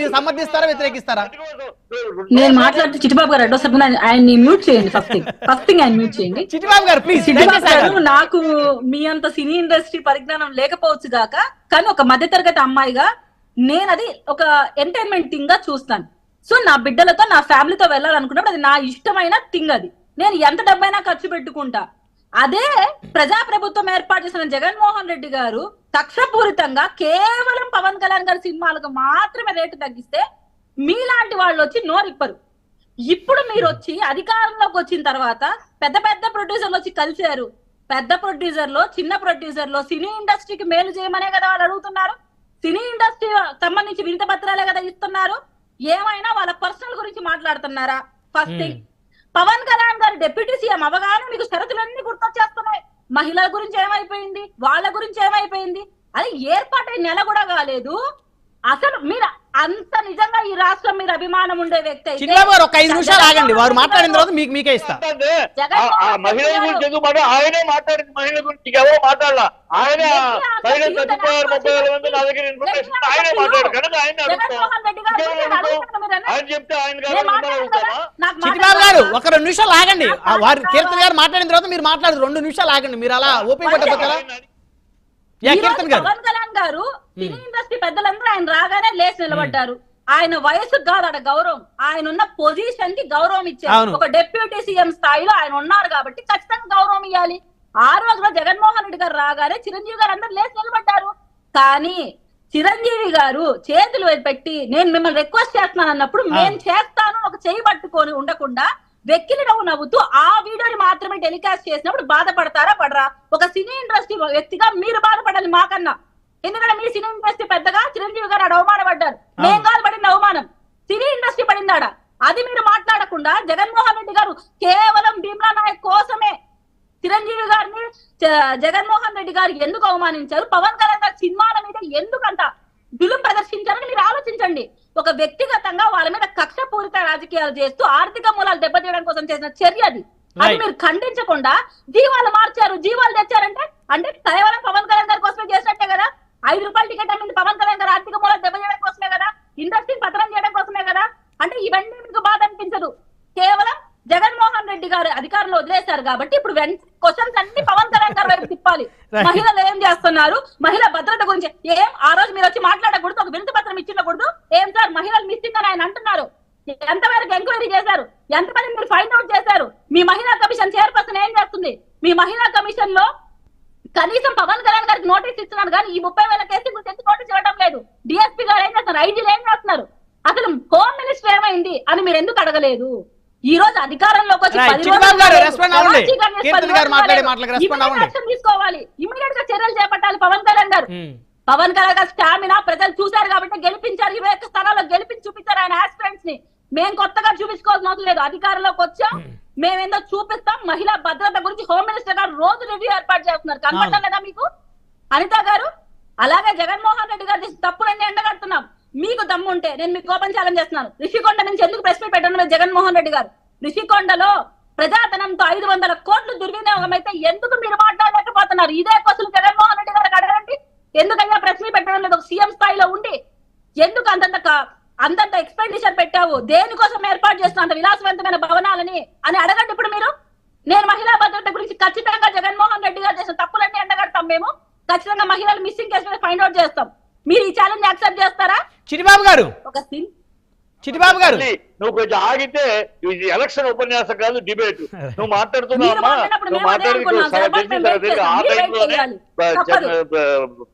మీరు సమర్థిస్తారా వ్యతిరేకిస్తారా? నేను మాట్లాడుతూ చిట్టిబాబు గారు ముందు ఆయన్ని మ్యూట్ చేయండి ఫస్ట్ థింగ్ ఫస్ట్ థింగ్ ఆయన మ్యూట్ చేయండి. చిట్టిబాబు గారు ప్లీజ్ చిట్టిబాబు గారు నాకు మీ అంత సినీ ఇండస్ట్రీ పరిజ్ఞానం లేకపోవచ్చు గాక కానీ ఒక మధ్యతరగతి అమ్మాయిగా నేను అది ఒక ఎంటర్టైన్మెంట్ థింగ్గా చూస్తాను. సో నా బిడ్డలతో నా ఫ్యామిలీతో వెళ్ళాలనుకున్నప్పుడు అది నా ఇష్టమైన థింగ్ అది. నేను ఎంత డబ్బైనా ఖర్చు పెట్టుకుంటా. అదే ప్రజాప్రభుత్వం ఏర్పాటు చేసిన జగన్మోహన్ రెడ్డి గారు కక్షపూరితంగా కేవలం పవన్ కళ్యాణ్ గారి సినిమాలకు మాత్రమే రేటు తగ్గిస్తే మీలాంటి వాళ్ళు వచ్చి నోరిప్పరు. ఇప్పుడు మీరు వచ్చి అధికారంలోకి వచ్చిన తర్వాత పెద్ద పెద్ద ప్రొడ్యూసర్లు వచ్చి కలిశారు. పెద్ద ప్రొడ్యూసర్లో చిన్న ప్రొడ్యూసర్లో సినీ ఇండస్ట్రీకి మేలు చేయమనే కదా వాళ్ళు అడుగుతున్నారు. సినీ ఇండస్ట్రీ సంబంధించి వినతి పత్రాలే కదా ఇస్తున్నారు. ఏమైనా వాళ్ళ పర్సనల్ గురించి మాట్లాడుతున్నారా? First thing. పవన్ కళ్యాణ్ గారు డిప్యూటీ సీఎం అవగానే మీకు షరతులన్నీ గుర్తొచ్చేస్తున్నాయి. మహిళల గురించి ఏమైపోయింది? వాళ్ళ గురించి ఏమైపోయింది? అది ఏర్పాటై నెల కూడా కాలేదు. అసలు మీరు అంత నిజంగా ఈ రాష్ట్రం మీద అభిమానం ఉండే వ్యక్తి ఒక ఐదు నిమిషాలు ఆగండి. వారు మాట్లాడిన తర్వాత మీకు మీకే ఇస్తా. మహిళల గురించి ఎందుకు ఆయనే మాట్లాడింది. మహిళల గురించి ఎవరో మాట్లాడాల? ఆయనే చచ్చిపోయారు ముప్పై వేల మంది నా దగ్గర ఇన్ఫర్మేషన్ ఆయనే మాట్లాడారు కనుక ఆయన. ఆయన చెప్తే ఆయన గారు చిట్టిబాబు? ఒక రెండు నిమిషాలు ఆగండి. ఆ వారు కీర్తన్ గారు మాట్లాడిన తర్వాత మీరు మాట్లాడు. రెండు నిమిషాలు ఆగండి. మీరు అలా ఓపిక పట్టకపోతారా యా ఈ రోజు కీర్తన్ గారు పవన్ కళ్యాణ్ గారు సినీ ఇండస్ట్రీ పెద్దలందరూ ఆయన రాగానే లేచి నిలబడ్డారు. ఆయన వయసుకు కాదు అక్కడ గౌరవం. ఆయన ఉన్న పొజిషన్కి గౌరవం. ఇచ్చారు. ఒక డిప్యూటీ సీఎం స్థాయిలో ఆయన ఉన్నారు కాబట్టి ఖచ్చితంగా గౌరవం ఇవ్వాలి ఆ రోజులో జగన్మోహన్ రెడ్డి గారు రాగానే చిరంజీవి గారు అందరూ లేచి నిలబడ్డారు. కానీ చిరంజీవి గారు చేతులు పెట్టి నేను మిమ్మల్ని రిక్వెస్ట్ చేస్తున్నాను అన్నప్పుడు నేను చేస్తాను ఒక చేయి పట్టుకొని ఉండకుండా వెక్కిలి నవ్వు నవ్వుతూ ఆ వీడియోని మాత్రమే టెలికాస్ట్ చేసినప్పుడు బాధపడతారా పడరా? ఒక సినీ ఇండస్ట్రీ వ్యక్తిగా మీరు బాధపడాలి మాకన్నా. ఎందుకంటే మీ సినీ ఇండస్ట్రీ పెద్దగా చిరంజీవి గారు ఆడ అవమానపడ్డారు నేను కాదు పడిన అవమానం. సినీ ఇండస్ట్రీ పడిందాడ. అది మీరు మాట్లాడకుండా జగన్మోహన్ రెడ్డి గారు కేవలం భీమ్లా నాయక్ కోసమే చిరంజీవి గారిని జగన్మోహన్ రెడ్డి గారు ఎందుకు అవమానించారు? పవన్ కళ్యాణ్ గారి సినిమాల మీద ఎందుకు అంత విలువ ప్రదర్శించారని మీరు ఆలోచించండి. ఒక వ్యక్తిగతంగా వాళ్ళ మీద కక్షపూరిత రాజకీయాలు చేస్తూ ఆర్థిక మూలాలు దెబ్బతీయడం కోసం చేసిన చర్య అది. అది. మీరు ఖండించకుండా జీవాలు మార్చారు జీవాలు తెచ్చారంటే అంటే కేవలం పవన్ కళ్యాణ్ గారి కోసమే చేసినట్టే కదా. ఐదు రూపాయల టికెట్ అమ్మింది పవన్ కళ్యాణ్ గారు ఆర్థిక మూలాలు దెబ్బతీయడం కోసమే కదా. ఇండస్ట్రీ పతనం చేయడం కోసమే కదా. అంటే ఇవన్నీ మీకు బాధ అనిపించదు. కేవలం జగన్మోహన్ రెడ్డి గారు అధికారంలో వదిలేశారు కాబట్టి ఇప్పుడు క్వశ్చన్స్ అన్ని పవన్ కళ్యాణ్ గారి వైపు తిప్పాలి. మహిళలు ఏం చేస్తున్నారు? మహిళా భద్రత గురించి ఏం ఆ రోజు మీరు వచ్చి మాట్లాడకూడదు ఒక వినతి పత్రం ఇచ్చినకూడదు? ఏం సార్? మహిళలు మిస్సింగ్ అని ఆయన అంటున్నారు. ఎంతవరకు ఎంక్వైరీ చేశారు? ఎంతమంది మీరు ఫైండ్ అవుట్ చేశారు? మీ మహిళా కమిషన్ చైర్పర్సన్ ఏం చేస్తుంది? మీ మహిళా కమిషన్లో కనీసం పవన్ కళ్యాణ్ గారికి నోటీస్ ఇస్తున్నారు కానీ ఈ ముప్పై వేల కేసు గురించి నోటీస్ ఇవ్వడం లేదు? డిఎస్పీ గారు ఏం చేస్తున్నారు? ఐజీలు ఏం చేస్తున్నారు? అసలు హోమ్ మినిస్టర్ ఏమైంది అని మీరు ఎందుకు అడగలేదు? ఈ రోజు అధికారంలోకి వచ్చి తీసుకోవాలి. ఇమీడియట్గా చర్యలు చేపట్టాలి పవన్ కళ్యాణ్ గారు. పవన్ కళ్యాణ్ గారి స్టామినా ప్రజలు చూశారు కాబట్టి గెలిపించారు. ఇరవై ఒక్క స్థానాల్లో గెలిపించి చూపించారు ఆయన ఆస్పిరెంట్స్ని. మేము కొత్తగా చూపించుకోవాల్సిన అవసరం లేదు. అధికారంలోకి వచ్చాం. మేమేందో చూపిస్తాం. మహిళా భద్రత గురించి హోమ్ మినిస్టర్ గారు రోజు రివ్యూ ఏర్పాటు చేస్తున్నారు. కనపడటం లేదా మీకు? అనిత గారు అలాగే జగన్మోహన్ రెడ్డి గారు తప్పులన్నీ ఎండగడుతున్నాం. మీకు దమ్ము ఉంటే నేను మీకు కోపం చాలం చేస్తున్నాను. రిషికొండ నుంచి ఎందుకు ప్రెస్ మీట్ పెట్టడం జగన్మోహన్ రెడ్డి గారు. రిషికొండలో ప్రజాధనంతో ఐదు వందల కోట్లు దుర్వినియోగం అయితే ఎందుకు మీరు మాట్లాడలేకపోతున్నారు? ఇదే కోసం జగన్మోహన్ రెడ్డి గారికి అడగండి ఎందుకయ్యా ప్రెస్ మీట్ పెట్టడం లేదు? సీఎం స్థాయిలో ఉండి ఎందుకు అంతంత అంతంత ఎక్స్పెండిచర్ పెట్టావు? దేనికోసం ఏర్పాటు చేస్తున్న అంత విలాసవంతమైన భవనాలని అని అడగండి ఇప్పుడు మీరు. నేను మహిళా భద్రత గురించి ఖచ్చితంగా జగన్మోహన్ రెడ్డి గారు చేసిన తప్పులన్నీ ఎండగడతాం మేము. ఖచ్చితంగా మహిళలు మిస్సింగ్ కేసు మీద ఫైండ్ అవుట్ చేస్తాం. మీరు ఈ ఛాలెంజ్ యాక్సెప్ట్ చేస్తారా? చిట్టిబాబు గారు. ఒక చిట్టిబాబు గారు. నువ్వు కొంచెం ఆగితే ఇది ఎలక్షన్ ఉపన్యాసం కాదు డిబేట్ నువ్వు మీరు మాట్లాడుతున్నావా మాట్లాడినప్పుడు నువ్వు. మాట్లాడి ఆ టైంలోనే.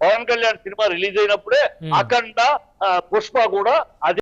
పవన్ కళ్యాణ్ సినిమా రిలీజ్ అయినప్పుడే. అఖండ పుష్ప కూడా అది